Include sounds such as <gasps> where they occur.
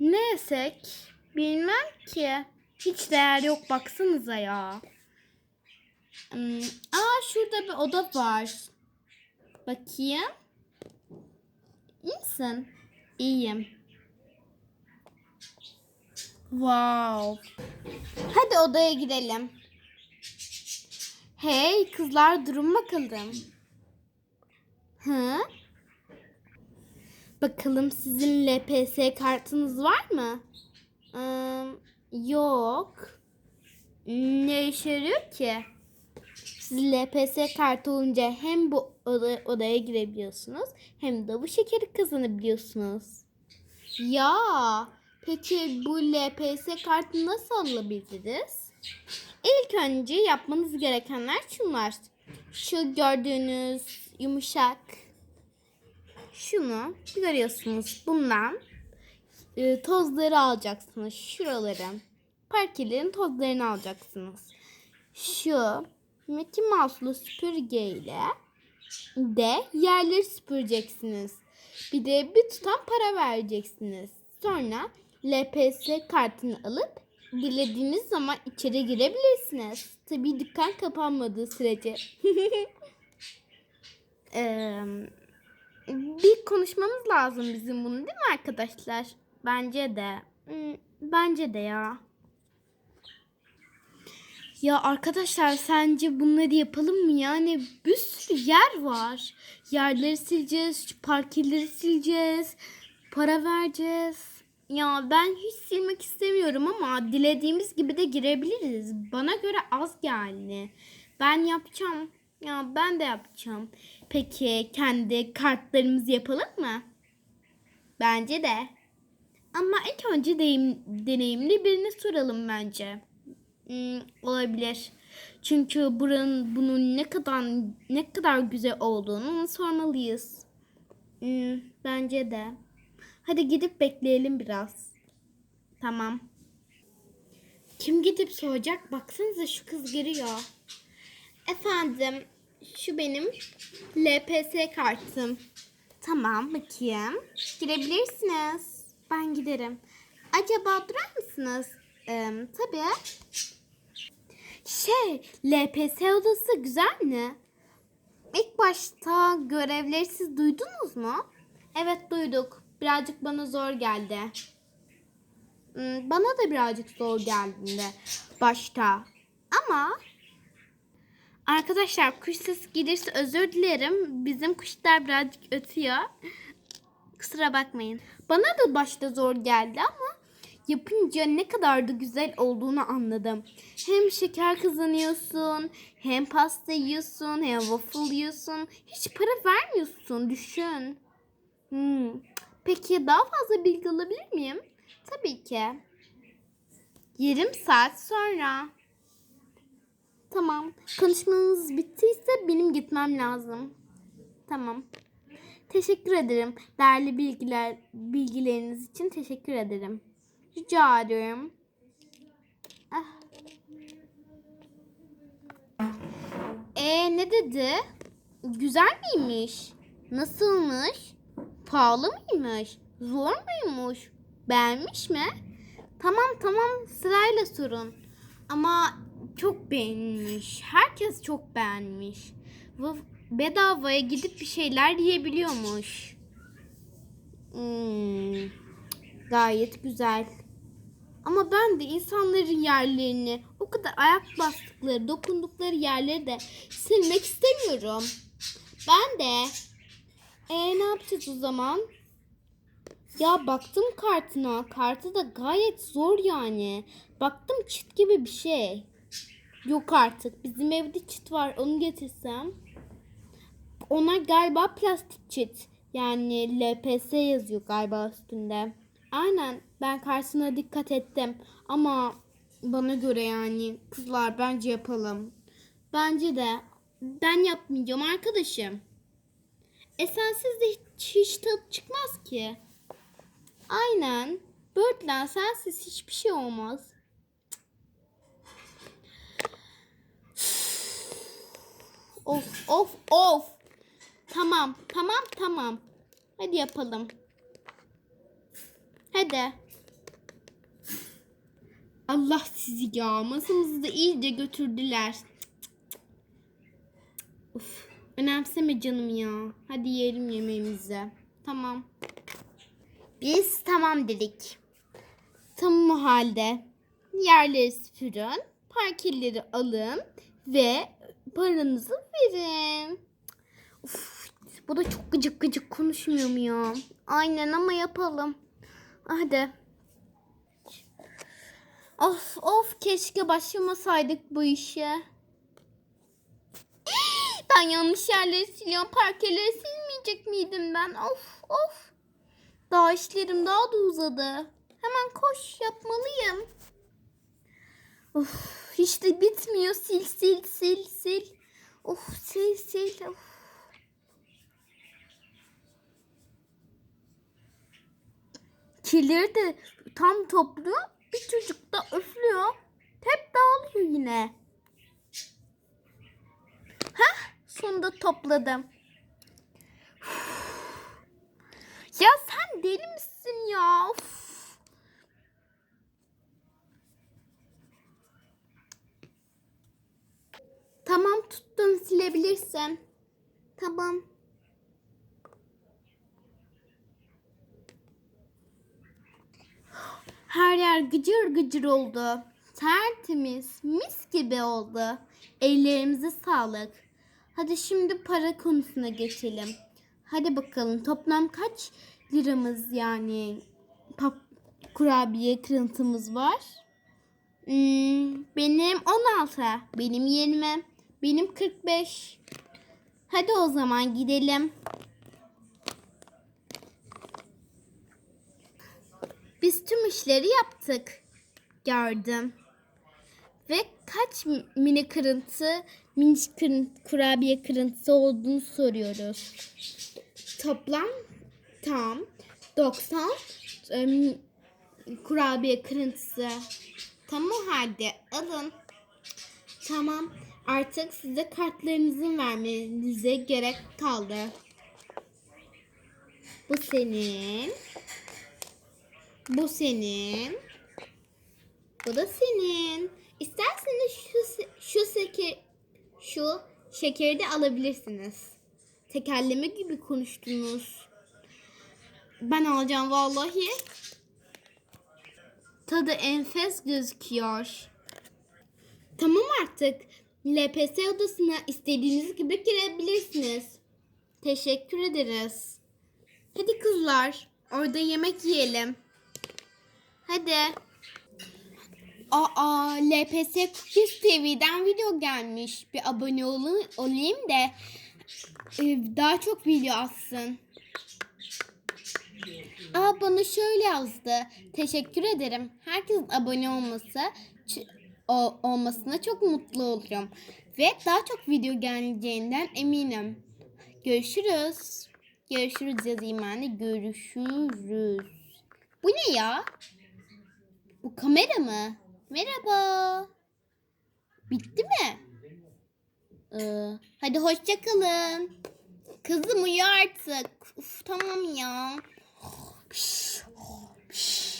Ne yesek? Bilmem ki. Hiç değer yok baksanıza ya. Hmm, Aa şurada bir oda var. Bakayım. İyi misin? İyiyim. Wow. Hadi odaya gidelim. Hey kızlar durun bakalım. Hı? Bakalım sizin LPS kartınız var mı? Ee, yok. Ne işe yarıyor ki? Siz LPS kartı olunca hem bu oda- odaya girebiliyorsunuz hem de bu şekeri kazanabiliyorsunuz. Ya peki bu LPS kartı nasıl alabiliriz? İlk önce yapmanız gerekenler şunlar. Şu gördüğünüz yumuşak şunu görüyorsunuz. Bundan e, tozları alacaksınız. Şuraları. Parkelerin tozlarını alacaksınız. Şu Mickey Mouse'lu süpürge ile de yerleri süpüreceksiniz. Bir de bir tutam para vereceksiniz. Sonra LPS kartını alıp dilediğiniz zaman içeri girebilirsiniz. Tabii dükkan kapanmadığı sürece. <laughs> Eee bir konuşmamız lazım bizim bunu değil mi arkadaşlar? Bence de. Hmm, Bence de ya. Ya arkadaşlar sence bunları yapalım mı? Yani bir sürü yer var. Yerleri sileceğiz, parkeleri sileceğiz, para vereceğiz. Ya ben hiç silmek istemiyorum ama dilediğimiz gibi de girebiliriz. Bana göre az yani. Ben yapacağım. Ya ben de yapacağım. Peki kendi kartlarımızı yapalım mı? Bence de. Ama ilk önce deyim, deneyimli birini soralım bence. Hmm, olabilir. Çünkü buranın bunun ne kadar ne kadar güzel olduğunu sormalıyız. Hmm, bence de. Hadi gidip bekleyelim biraz. Tamam. Kim gidip soracak? Baksanıza şu kız giriyor. Efendim, şu benim LPS kartım. Tamam, bakayım. Girebilirsiniz. Ben giderim. Acaba durar mısınız? Ee, tabii. Şey, LPS odası güzel mi? İlk başta görevleri siz duydunuz mu? Evet duyduk. Birazcık bana zor geldi. Hmm, Bana da birazcık zor geldi başta. Ama Arkadaşlar kuş sesi gelirse özür dilerim. Bizim kuşlar birazcık ötüyor. Kusura bakmayın. Bana da başta zor geldi ama yapınca ne kadar da güzel olduğunu anladım. Hem şeker kazanıyorsun, hem pasta yiyorsun, hem waffle yiyorsun. Hiç para vermiyorsun düşün. Hmm. Peki daha fazla bilgi alabilir miyim? Tabii ki. Yarım saat sonra. Tamam. Konuşmanız bittiyse benim gitmem lazım. Tamam. Teşekkür ederim. Değerli bilgiler bilgileriniz için teşekkür ederim. Rica ederim. Ah. E ne dedi? Güzel miymiş? Nasılmış? Pahalı mıymış? Zor muymuş? Beğenmiş mi? Tamam tamam sırayla sorun. Ama çok beğenmiş. Herkes çok beğenmiş. Ve bedavaya gidip bir şeyler yiyebiliyormuş. Hmm, gayet güzel. Ama ben de insanların yerlerini, o kadar ayak bastıkları, dokundukları yerleri de silmek istemiyorum. Ben de. E ne yapacağız o zaman? Ya baktım kartına. Kartı da gayet zor yani. Baktım çit gibi bir şey. Yok artık. Bizim evde çit var. Onu getirsem. Onlar galiba plastik çit. Yani LPS yazıyor galiba üstünde. Aynen. Ben karşısına dikkat ettim. Ama bana göre yani kızlar bence yapalım. Bence de. Ben yapmayacağım arkadaşım. E sensiz de hiç, hiç tadı çıkmaz ki. Aynen. Birdland sensiz hiçbir şey olmaz. Of of of. Tamam tamam tamam. Hadi yapalım. Hadi. Allah sizi ya. Masamızı da iyice götürdüler. Uf, önemseme canım ya. Hadi yiyelim yemeğimizi. Tamam. Biz tamam dedik. Tamam o halde. Yerleri süpürün, parkeleri alın ve paranızı verin. Uf, bu da çok gıcık gıcık konuşmuyor mu ya? Aynen ama yapalım. Hadi. Of of keşke başlamasaydık bu işe. <gasps> Ben yanlış yerleri siliyorum. Parkeleri silmeyecek miydim ben? Of of. Daha işlerim daha da uzadı. Hemen koş yapmalıyım. Of hiç de bitmiyor. Sil sil sil sil. Of sil sil. Of. Kirleri de tam topluyor. Bir çocuk da öflüyor. Hep dağılıyor yine. Heh, sonunda topladım. Ya sen deli misin ya? Of. Tamam tuttum silebilirsin. Tamam. Her yer gıcır gıcır oldu. Tertemiz, mis gibi oldu. Ellerimize sağlık. Hadi şimdi para konusuna geçelim. Hadi bakalım toplam kaç liramız yani pap, kurabiye kırıntımız var? Hmm, benim 16, benim 20, benim 45. Hadi o zaman gidelim. Biz tüm işleri yaptık. Gördüm. Ve kaç mini kırıntı, minicik kırıntı, kurabiye kırıntısı olduğunu soruyoruz. Toplam tam 90 em, kurabiye kırıntısı. Tamam hadi alın. Tamam artık size kartlarınızı vermenize gerek kaldı. Bu senin. Bu senin. Bu da senin. İsterseniz şu şu şeker şu şekeri de alabilirsiniz. Tekerleme gibi konuştunuz. Ben alacağım vallahi. Tadı enfes gözüküyor. Tamam artık. LPS odasına istediğiniz gibi girebilirsiniz. Teşekkür ederiz. Hadi kızlar, orada yemek yiyelim. Hadi. Aa, LPS Cookies TV'den video gelmiş. Bir abone olun, olayım da e, daha çok video atsın. Aa bana şöyle yazdı. Teşekkür ederim. Herkesin abone olması olmasına çok mutlu olurum. Ve daha çok video geleceğinden eminim. Görüşürüz. Görüşürüz yazayım ben de. Görüşürüz. Bu ne ya? Bu kamera mı? Merhaba. Bitti mi? Ee, hadi hoşça kalın. Kızım uyu artık. Uf, tamam ya.